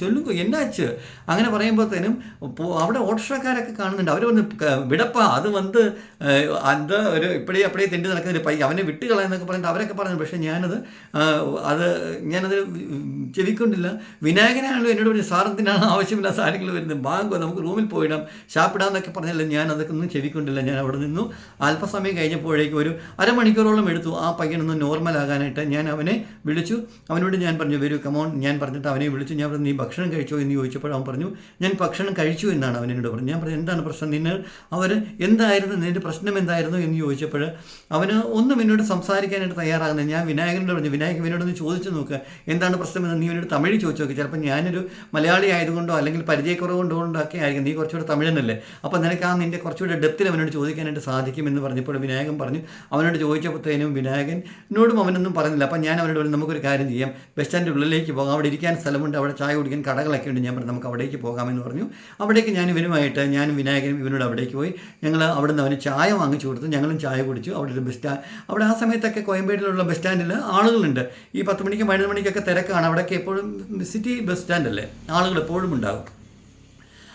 ചൊല്ലുക എന്നാച്ച് അങ്ങനെ പറയുമ്പോഴത്തേനും പോ- അവിടെ ഓട്ടോഷക്കാരൊക്കെ കാണുന്നുണ്ട്. അവർ വന്ന് വിടപ്പ. അത് വന്ന് എന്താ ഒരു ഇപ്പഴേ അപ്പഴേ തെണ്ടി നടക്കുന്ന പയ്യ അവനെ വിട്ട് കളയെന്നൊക്കെ പറഞ്ഞിട്ട് അവരൊക്കെ പറഞ്ഞു. പക്ഷേ ഞാനത് അത് ഞാനത് ചെവിക്കൊണ്ടില്ല. വിനായകനാണല്ലോ എന്നോട് പറഞ്ഞു സാറത്തിനാണ് ആവശ്യമില്ലാത്ത ആവശ്യമില്ല സാധനങ്ങൾ വരുന്നത്? ബാങ്കോ? നമുക്ക് റൂമിൽ പോയിടാം. ഷാപ്പിടാന്നൊക്കെ പറഞ്ഞല്ലോ ഞാൻ അതൊക്കെ ഒന്നും ചെവിക്കൊണ്ടില്ല ഞാൻ അവിടെ നിന്നു. അല്പസമയം കഴിഞ്ഞപ്പോഴേക്കും ഒരു അരമണിക്കൂറോളം എടുത്തു ആ പയ്യനൊന്ന് നോർമൽ ആകാനായിട്ട്. ഞാൻ അവനെ വിളിച്ചു. അവനോട് ഞാൻ പറഞ്ഞു വരൂ കമോൺ ഞാൻ പറഞ്ഞിട്ട് അവനെ വിളിച്ചു. ഞാൻ പറഞ്ഞു നീ ഭക്ഷണം കഴിച്ചോ? എന്ന് ചോദിച്ചപ്പോൾ അവൻ പറഞ്ഞു ഞാൻ ഭക്ഷണം കഴിച്ചു എന്നാണ് അവൻ എന്നോട് പറഞ്ഞു ഞാൻ പറഞ്ഞു എന്താണ് പ്രശ്നം? നിന്നെ അവർ എന്തായിരുന്നു? നിന്റെ പ്രശ്നം എന്തായിരുന്നു? എന്ന് ചോദിച്ചപ്പോൾ അവന് ഒന്നും എന്നോട് സംസാരിക്കാനായിട്ട് തയ്യാറാകുന്നത് ഞാൻ വിനായകനോട് പറഞ്ഞു വിനായകൻ എന്നോടൊന്ന് ചോദിച്ചു നോക്കുക എന്താണ് പ്രശ്നം എന്ന്? നീ എന്നോട് തമിഴ് ചോദിച്ചു നോക്കി. ചിലപ്പോൾ ഞാനൊരു മലയാളി ആയതുകൊണ്ടോ അല്ലെങ്കിൽ പരിചയക്കുറവ് കൊണ്ടോ ഒക്കെ ആയിരിക്കും. നീ കുറച്ചുകൂടെ തമിഴനല്ലേ? അപ്പോൾ നിനക്ക് ആ നിന്റെ കുറച്ചുകൂടെ ഡെപ്തിൽ അവനോട് ചോദിക്കാനായിട്ട് സാധിക്കും എന്ന് പറഞ്ഞപ്പോൾ വിനായകൻ പറഞ്ഞു. അവനോട് ചോദിച്ചപ്പോഴത്തേനും വിനായകൻ എന്നോടും അവനൊന്നും പറഞ്ഞില്ല. അപ്പം ഞാൻ അവനോട് നമുക്കൊരു കാര്യം ചെയ്യാം. ബസ് സ്റ്റാൻഡിന്റെ ഉള്ളിലേക്ക് പോകാം. അവിടെ ഇരിക്കാൻ സ്ഥലമുണ്ട്. അവിടെ ചായ കുടിക്കാൻ കടകളൊക്കെ ഉണ്ട്. ഞാൻ പറഞ്ഞു നമുക്ക് അവിടേക്ക് പോകാമെന്ന് പറഞ്ഞു. അവിടേക്ക് ഞാൻ ഇവനുമായിട്ട് ഞാൻ വിനായകനും ഇവനോട് അവിടേക്ക് പോയി. ഞങ്ങൾ അവിടെ നിന്ന് അവന് ചായ വാങ്ങിച്ചു കൊടുത്തു. ഞങ്ങളും ചായ കുടിച്ചു. അവിടെ ഒരു ബസ് സ്റ്റാൻഡ് അവിടെ ആ സമയത്തൊക്കെ കോയമ്പേട്ടിലുള്ള ബസ് സ്റ്റാൻഡിൽ ആളുകളുണ്ട്. ഈ പത്ത് മണിക്കും പതിനൊന്ന് മണിക്കൊക്കെ തിരക്കാണ്. അവിടെയൊക്കെ എപ്പോഴും സിറ്റി ബസ് സ്റ്റാൻഡല്ലേ ആളുകൾ എപ്പോഴും ഉണ്ടാകും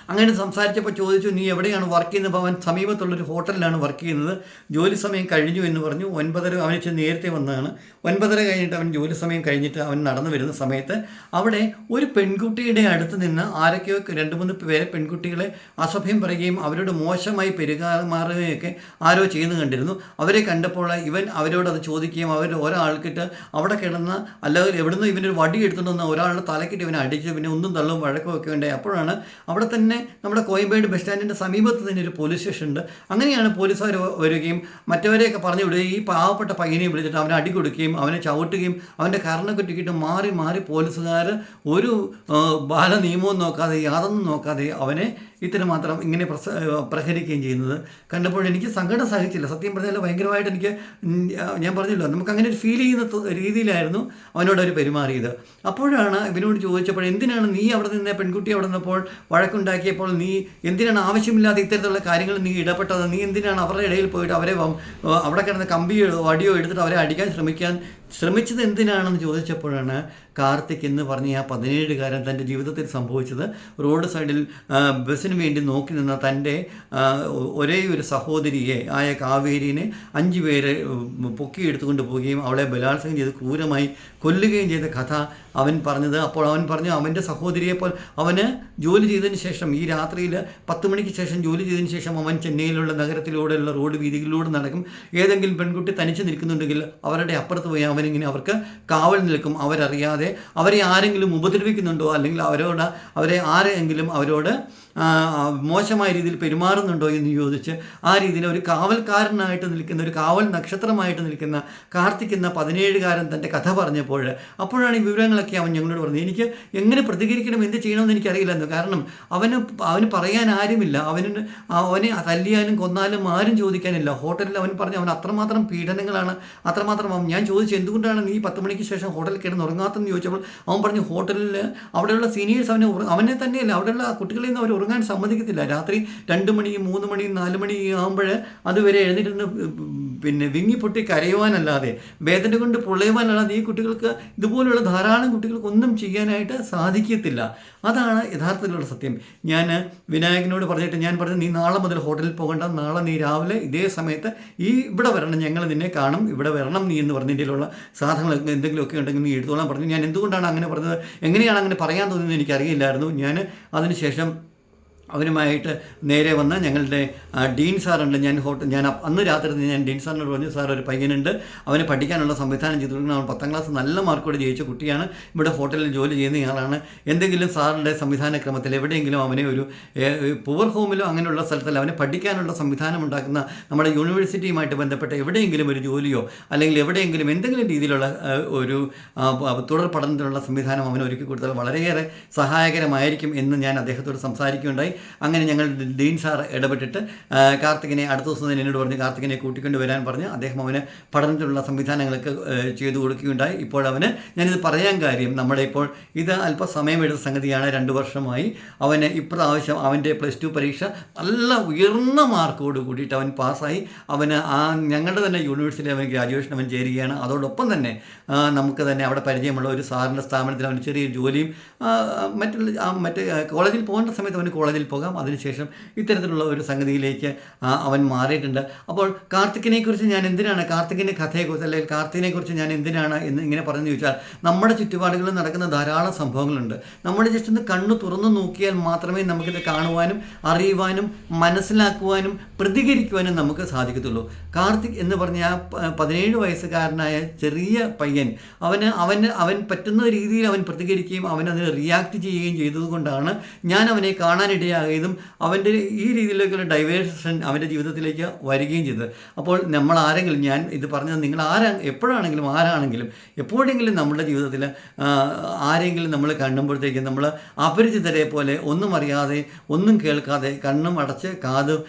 അങ്ങനെ സംസാരിച്ചപ്പോൾ ചോദിച്ചു നീ എവിടെയാണ് വർക്ക് ചെയ്യുന്നത്? അവൻ സമീപത്തുള്ളൊരു ഹോട്ടലിലാണ് വർക്ക് ചെയ്യുന്നത്. ജോലി സമയം കഴിഞ്ഞു എന്ന് പറഞ്ഞു. ഒൻപതര അവന് ഇച്ചിരി നേരത്തെ വന്നതാണ്. ഒൻപതര കഴിഞ്ഞിട്ട് അവൻ ജോലി സമയം കഴിഞ്ഞിട്ട് അവൻ നടന്നു വരുന്ന സമയത്ത് അവിടെ ഒരു പെൺകുട്ടിയുടെ അടുത്ത് നിന്ന് ആരൊക്കെയോ രണ്ട് മൂന്ന് പേരെ പെൺകുട്ടികളെ അസഭ്യം പറയുകയും അവരോട് മോശമായി പെരുമാറുകയൊക്കെ ആരോ ചെയ്യുന്നു കണ്ടിരുന്നു. അവരെ കണ്ടപ്പോൾ ഇവൻ അവരോട് അത് ചോദിക്കുകയും അവർ ഒരാൾക്കിട്ട് അവിടെ കിടന്ന അല്ലാതെ എവിടുന്ന് ഇവനൊരു വടി എടുത്തുകൊണ്ടുവന്ന ഒരാളുടെ തലക്കിട്ട് ഇവനെ അടിച്ചു പിന്നെ ഒന്നും തള്ളും വഴക്കും ഒക്കെ ഉണ്ടായി. അപ്പോഴാണ് അവിടെ തന്നെ നമ്മുടെ കോയമ്പേട് ബസ് സ്റ്റാൻഡിന്റെ സമീപത്ത് തന്നെ ഒരു പോലീസ് സ്റ്റേഷൻ ഉണ്ട്. അങ്ങനെയാണ് പോലീസുകാർ വരികയും മറ്റവരെയൊക്കെ പറഞ്ഞു വിടുകയും ഈ പാവപ്പെട്ട പയ്യനെ വിളിച്ചിട്ട് അവനെ അടി കൊടുക്കുകയും അവനെ ചവിട്ടുകയും അവന്റെ കരണൊക്കെ കുറ്റിക്കിട്ട് മാറി മാറി പോലീസുകാർ ഒരു ബാലനിയമവും ബാല നിയമവും നോക്കാതെ യാതൊന്നും നോക്കാതെ അവനെ ഇത്തരം മാത്രം ഇങ്ങനെ പ്രസ പ്രഹരിക്കുകയും ചെയ്യുന്നത്. കണ്ടപ്പോൾ എനിക്ക് സങ്കടം സഹിച്ചില്ല. സത്യം പറഞ്ഞാൽ ഭയങ്കരമായിട്ട് എനിക്ക് ഞാൻ പറഞ്ഞല്ലോ നമുക്ക് അങ്ങനെ ഒരു ഫീൽ ചെയ്യുന്ന രീതിയിലായിരുന്നു അവനോട് അവർ പെരുമാറിയത്. അപ്പോഴാണ് ഇവനോട് ചോദിച്ചപ്പോൾ എന്തിനാണ് നീ അവിടെ നിന്ന് പെൺകുട്ടി അവിടെ നിന്നപ്പോൾ വഴക്കുണ്ടാക്കിയപ്പോൾ നീ എന്തിനാണ് ആവശ്യമില്ലാത്ത ഇത്തരത്തിലുള്ള കാര്യങ്ങൾ നീ ഇടപെട്ടത്? നീ എന്തിനാണ് അവരുടെ ഇടയിൽ പോയിട്ട് അവരെ അവിടെ കിടന്ന കമ്പിയോ വടിയോ എടുത്തിട്ട് അവരെ അടിക്കാൻ ശ്രമിക്കാൻ ശ്രമിച്ചത് എന്തിനാണെന്ന് ചോദിച്ചപ്പോഴാണ് കാർത്തിക് എന്ന് പറഞ്ഞ ആ പതിനേഴുകാരൻ തന്റെ ജീവിതത്തിൽ സംഭവിച്ചത്. റോഡ് സൈഡിൽ ആ, ബസ്സിന് വേണ്ടി നോക്കി നിന്ന തന്റെ ഒരേ ഒരു സഹോദരിയെ ആയ കാവേരിനെ അഞ്ചു പേരെ പൊക്കിയെടുത്തുകൊണ്ട് പോവുകയും അവളെ ബലാത്സംഗം ചെയ്ത് ക്രൂരമായി കൊല്ലുകയും ചെയ്ത കഥ അവൻ പറഞ്ഞത്. അപ്പോൾ അവൻ പറഞ്ഞു അവന്റെ സഹോദരിയെ പോലെ അവന് ജോലി ചെയ്തതിന് ശേഷം ഈ രാത്രിയിൽ പത്ത് മണിക്ക് ശേഷം ജോലി ചെയ്തതിന് ശേഷം അവൻ ചെന്നൈയിലുള്ള നഗരത്തിലൂടെയുള്ള റോഡ് വീതികളിലൂടെ നടക്കും. ഏതെങ്കിലും പെൺകുട്ടി തനിച്ച് നിൽക്കുന്നുണ്ടെങ്കിൽ അവരുടെ അപ്പുറത്ത് പോയി അവനിങ്ങനെ അവർക്ക് കാവൽ നിൽക്കും. അവരറിയാതെ അവരെ ആരെങ്കിലും ഉപദ്രവിക്കുന്നുണ്ടോ? അല്ലെങ്കിൽ അവരോട് അവരെ ആരെങ്കിലും അവരോട് മോശമായ രീതിയിൽ പെരുമാറുന്നുണ്ടോ എന്ന് ചോദിച്ച് ആ രീതിയിൽ ഒരു കാവൽക്കാരനായിട്ട് നിൽക്കുന്ന ഒരു കാവൽ നക്ഷത്രമായിട്ട് നിൽക്കുന്ന കാർത്തിക് എന്ന പതിനേഴുകാരൻ തന്റെ കഥ പറഞ്ഞപ്പോൾ അപ്പോഴാണ് ഈ വിവരങ്ങളൊക്കെ അവൻ ഞങ്ങളോട് പറഞ്ഞത്. എനിക്ക് എങ്ങനെ പ്രതികരിക്കണം എന്ത് ചെയ്യണമെന്ന് എനിക്കറിയില്ലെന്ന് കാരണം അവന് അവന് പറയാൻ ആരുമില്ല. അവന് അവനെ തല്ലിയാലും കൊന്നാലും ആരും ചോദിക്കാനില്ല. ഹോട്ടലിൽ അവൻ പറഞ്ഞു അവൻ അത്രമാത്രം പീഡനങ്ങളാണ്. അത്രമാത്രം ഞാൻ ചോദിച്ചു എന്തുകൊണ്ടാണ് നീ പത്ത് മണിക്ക് ശേഷം ഹോട്ടലിൽ കിടന്ന് ഉറങ്ങാത്തെന്ന് ചോദിച്ചപ്പോൾ അവൻ പറഞ്ഞു ഹോട്ടലിൽ അവിടെയുള്ള സീനിയേഴ്സ് അവനെ അവനെ തന്നെയല്ല അവിടെയുള്ള കുട്ടികളിൽ നിന്ന് അവർ ഉറങ്ങാൻ സമ്മതിക്കത്തില്ല. രാത്രി രണ്ട് മണി മൂന്ന് മണി നാല് മണി ആകുമ്പോൾ അതുവരെ എഴുന്നേറ്റ് പിന്നെ വിങ്ങിപ്പൊട്ടി കരയുവാനല്ലാതെ വേദന കൊണ്ട് പൊള്ളയുവാനല്ലാതെ ഈ കുട്ടികൾക്ക് ഇതുപോലുള്ള ധാരാളം കുട്ടികൾക്ക് ഒന്നും ചെയ്യാനായിട്ട് സാധിക്കത്തില്ല. അതാണ് യഥാർത്ഥത്തിലുള്ള സത്യം. ഞാൻ വിനായകനോട് പറഞ്ഞിട്ട് ഞാൻ പറഞ്ഞു നീ നാളെ മുതൽ ഹോട്ടലിൽ പോകണ്ട. നാളെ നീ രാവിലെ ഇതേ സമയത്ത് ഈ ഇവിടെ വരണം. ഞങ്ങൾ നിന്നെ കാണും. ഇവിടെ വരണം നീ എന്ന് പറഞ്ഞതിലുള്ള സാധനങ്ങൾ എന്തെങ്കിലുമൊക്കെ ഉണ്ടെങ്കിൽ നീ എടുത്തോളാൻ പറഞ്ഞു. ഞാൻ എന്തുകൊണ്ടാണ് അങ്ങനെ പറഞ്ഞത്? എങ്ങനെയാണ് അങ്ങനെ പറയാൻ തോന്നുന്നത് എനിക്കറിയില്ലായിരുന്നു. ഞാൻ അതിനുശേഷം അവനുമായിട്ട് നേരെ വന്ന് ഞങ്ങളുടെ ഡീൻ സാറുണ്ട്. ഞാൻ ഹോട്ടൽ ഞാൻ അന്ന് രാത്രി ഞാൻ ഡീൻ സാറിനോട് പറഞ്ഞു സാർ ഒരു പയ്യനുണ്ട്. അവന് പഠിക്കാനുള്ള സംവിധാനം ചെയ്തു അവൻ പത്താം ക്ലാസ് നല്ല മാർക്കോടെ ജയിച്ച കുട്ടിയാണ്. ഇവിടെ ഹോട്ടലിൽ ജോലി ചെയ്യുന്ന ആളാണ് എന്തെങ്കിലും സാറിന്റെ സംവിധാന ക്രമത്തിൽ എവിടെയെങ്കിലും അവനെ ഒരു പുവർ ഹോമിലോ അങ്ങനെയുള്ള സ്ഥലത്തിൽ അവനെ പഠിക്കാനുള്ള സംവിധാനം ഉണ്ടാക്കുന്ന നമ്മുടെ യൂണിവേഴ്സിറ്റിയുമായിട്ട് ബന്ധപ്പെട്ട എവിടെയെങ്കിലും ഒരു ജോലിയോ അല്ലെങ്കിൽ എവിടെയെങ്കിലും എന്തെങ്കിലും രീതിയിലുള്ള ഒരു തുടർ പഠനത്തിനുള്ള സംവിധാനം അവന് ഒരുക്കി കൊടുത്താൽ വളരെയേറെ സഹായകരമായിരിക്കും എന്ന് ഞാൻ അദ്ദേഹത്തോട് സംസാരിക്കുകയുണ്ടായി. അങ്ങനെ ഞങ്ങൾ ഡീൻ സാർ ഇടപെട്ടിട്ട് കാർത്തികനെ അടുത്ത ദിവസം തന്നെ എന്നോട് പറഞ്ഞ് കാർത്തികിനെ കൂട്ടിക്കൊണ്ട് വരാൻ പറഞ്ഞ് അദ്ദേഹം അവന് പഠനത്തിലുള്ള സംവിധാനങ്ങളൊക്കെ ചെയ്തു കൊടുക്കുകയുണ്ടായി. ഇപ്പോൾ അവന് ഞാനിത് പറയാൻ കാര്യം നമ്മുടെ ഇപ്പോൾ ഇത് അല്പസമയമെടുത്ത സംഗതിയാണ്. രണ്ട് വർഷമായി അവന് ഇപ്രാവശ്യം അവന്റെ പ്ലസ് ടു പരീക്ഷ നല്ല ഉയർന്ന മാർക്കോട് കൂടിയിട്ട് അവൻ പാസ്സായി. അവന് ആ ഞങ്ങളുടെ തന്നെ യൂണിവേഴ്സിറ്റിയിൽ അവൻ ഗ്രാജുവേഷൻ അവൻ ചേരുകയാണ്. അതോടൊപ്പം തന്നെ നമുക്ക് തന്നെ അവിടെ പരിചയമുള്ള ഒരു സാറിന്റെ സ്ഥാപനത്തിൽ അവന് ചെറിയ ജോലിയും മറ്റുള്ള മറ്റേ മറ്റ് കോളേജിൽ പോകേണ്ട സമയത്ത് അവന് കോളേജിൽ പോകാം. അതിനുശേഷം ഇത്തരത്തിലുള്ള ഒരു സംഗതിയിലേക്ക് അവൻ മാറിയിട്ടുണ്ട്. അപ്പോൾ കാർത്തികിനെ കുറിച്ച് ഞാൻ എന്തിനാണ് കാർത്തികിന്റെ കഥയെക്കുറിച്ച് അല്ലെങ്കിൽ കാർത്തികിനെ കുറിച്ച് ഞാൻ എന്തിനാണ് എന്ന് ഇങ്ങനെ പറഞ്ഞു ചോദിച്ചാൽ നമ്മുടെ ചുറ്റുപാടുകളിൽ നടക്കുന്ന ധാരാളം സംഭവങ്ങളുണ്ട്. നമ്മൾ ജസ്റ്റ് ഒന്ന് കണ്ണു തുറന്നു നോക്കിയാൽ മാത്രമേ നമുക്കിത് കാണുവാനും അറിയുവാനും മനസ്സിലാക്കുവാനും പ്രതികരിക്കുവാനും നമുക്ക് സാധിക്കത്തുള്ളൂ. കാർത്തിക് എന്ന് പറഞ്ഞ ആ പതിനേഴ് വയസ്സുകാരനായ ചെറിയ പയ്യൻ അവന് അവന് അവൻ പറ്റുന്ന രീതിയിൽ അവൻ പ്രതികരിക്കുകയും അവൻ അതിന് റിയാക്ട് ചെയ്യുകയും ചെയ്തതുകൊണ്ടാണ് ഞാൻ അവനെ കാണാനിടയായതും അവന്റെ ഈ രീതിയിലേക്കുള്ള ഡൈവേർഷൻ അവന്റെ ജീവിതത്തിലേക്ക് വരികയും ചെയ്തത് അപ്പോൾ നമ്മൾ ആരെങ്കിലും ഞാൻ ഇത് പറഞ്ഞത് നിങ്ങൾ ആരാ എപ്പോഴാണെങ്കിലും ആരാണെങ്കിലും എപ്പോഴെങ്കിലും നമ്മുടെ ജീവിതത്തിൽ ആരെങ്കിലും നമ്മൾ കണ്ടുമ്പോഴത്തേക്കും നമ്മൾ അപരിചിതരെ പോലെ ഒന്നും അറിയാതെ ഒന്നും കേൾക്കാതെ കണ്ണും അടച്ച് കാതും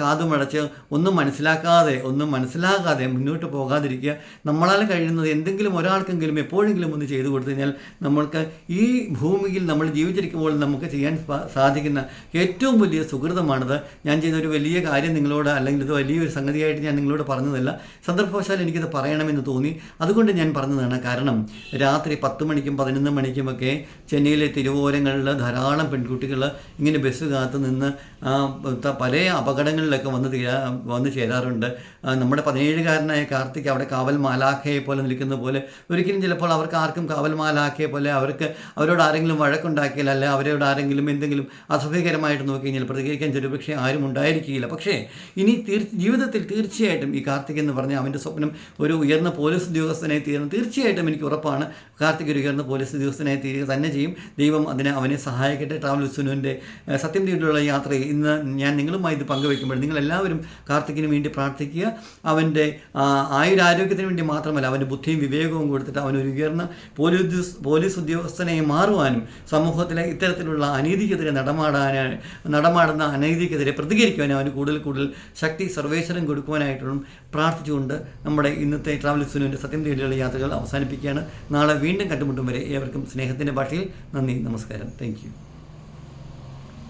കാതും അടച്ച് ഒന്നും മനസ്സിലാക്കാതെ ഒന്നും മനസ്സിലാകാതെ മുന്നോട്ട് പോകാതിരിക്കുക നമ്മളാൽ കഴിയുന്നത് എന്തെങ്കിലും ഒരാൾക്കെങ്കിലും എപ്പോഴെങ്കിലും ഒന്ന് ചെയ്തു കൊടുത്തു കഴിഞ്ഞാൽ നമ്മൾക്ക് ഈ ഭൂമിയിൽ നമ്മൾ ജീവിച്ചിരിക്കുമ്പോൾ നമുക്ക് ചെയ്യാൻ സാധിക്കുന്ന ഏറ്റവും വലിയ സുഹൃതമാണത്. ഞാൻ ചെയ്യുന്ന ഒരു വലിയ കാര്യം നിങ്ങളോട് അല്ലെങ്കിൽ ഇത് വലിയൊരു സംഗതിയായിട്ട് ഞാൻ നിങ്ങളോട് പറഞ്ഞതല്ല. സന്ദർഭവശാൽ എനിക്കിത് പറയണമെന്ന് തോന്നി. അതുകൊണ്ട് ഞാൻ പറഞ്ഞതാണ് കാരണം രാത്രി പത്ത് മണിക്കും പതിനൊന്ന് മണിക്കുമൊക്കെ ചെന്നൈയിലെ തിരുവോരങ്ങളിൽ ധാരാളം പെൺകുട്ടികൾ ഇങ്ങനെ ബസ് കാത്ത് നിന്ന് പല അപകടങ്ങളിലൊക്കെ വന്ന് തീരാ വന്ന് ചേരാറുണ്ട്. നമ്മുടെ പതിനേഴുകാരനായ കാർത്തിക് അവിടെ കാവൽ മാലാഖയെ പോലെ നിൽക്കുന്ന പോലെ ഒരിക്കലും ചിലപ്പോൾ അവർക്ക് ആർക്കും കാവൽ മാലാഖയെ പോലെ അവർക്ക് അവരോട് ആരെങ്കിലും വഴക്കുണ്ടാക്കിയാൽ അല്ല അവരോട് ആരെങ്കിലും എന്തെങ്കിലും അസഭ്യകരമായിട്ട് നോക്കി കഴിഞ്ഞാൽ പ്രതികരിക്കാൻ ചെറുപക്ഷെ ആരും ഉണ്ടായിരിക്കുകയില്ല. പക്ഷേ ഇനി തീർച്ച ജീവിതത്തിൽ തീർച്ചയായിട്ടും ഈ കാർത്തിക് എന്ന് പറഞ്ഞാൽ അവന്റെ സ്വപ്നം ഒരു ഉയർന്ന പോലീസ് ഉദ്യോഗസ്ഥനായി തീർന്നു തീർച്ചയായിട്ടും എനിക്ക് ഉറപ്പാണ് കാർത്തിക് ഒരു ഉയർന്ന പോലീസ് ഉദ്യോഗസ്ഥനായി തീരുക തന്നെ ചെയ്യും. ദൈവം അതിനെ അവനെ സഹായിക്കട്ടെ. ട്രാവൽ സുനുവിന്റെ സത്യം തീരുള്ള യാത്രയിൽ ഇന്ന് ഞാൻ നിങ്ങളുമായി ഇത് പങ്കുവയ്ക്കുമ്പോൾ നിങ്ങളെല്ലാവരും കാർത്തിക്കിന് വേണ്ടി പ്രാർത്ഥിക്കുക. അവന്റെ ആയുരാരോഗ്യത്തിന് വേണ്ടി മാത്രമല്ല അവന്റെ ബുദ്ധിയും വിവേകവും കൊടുത്തിട്ട് അവനൊരു ഉയർന്ന പോലീസ് പോലീസ് ഉദ്യോഗസ്ഥനായി മാറുവാനും സമൂഹത്തിലെ ഇത്തരത്തിലുള്ള അനീതിക്കെതിരെ നടമാടാൻ നടമാടുന്ന അനീതിക്കെതിരെ പ്രതികരിക്കുവാനും അവന് കൂടുതൽ കൂടുതൽ ശക്തി സർവേശ്വരം കൊടുക്കുവാനായിട്ടും പ്രാർത്ഥിച്ചുകൊണ്ട് നമ്മുടെ ഇന്നത്തെ ട്രാവൽ സുനുവിന്റെ സത്യം തേടിയുള്ള യാത്രകൾ അവസാനിപ്പിക്കുകയാണ്. നാളെ വീണ്ടും കണ്ടുമുട്ടും വരെ ഏവർക്കും സ്നേഹത്തിന്റെ ഭാഷയിൽ നന്ദി നമസ്കാരം. താങ്ക്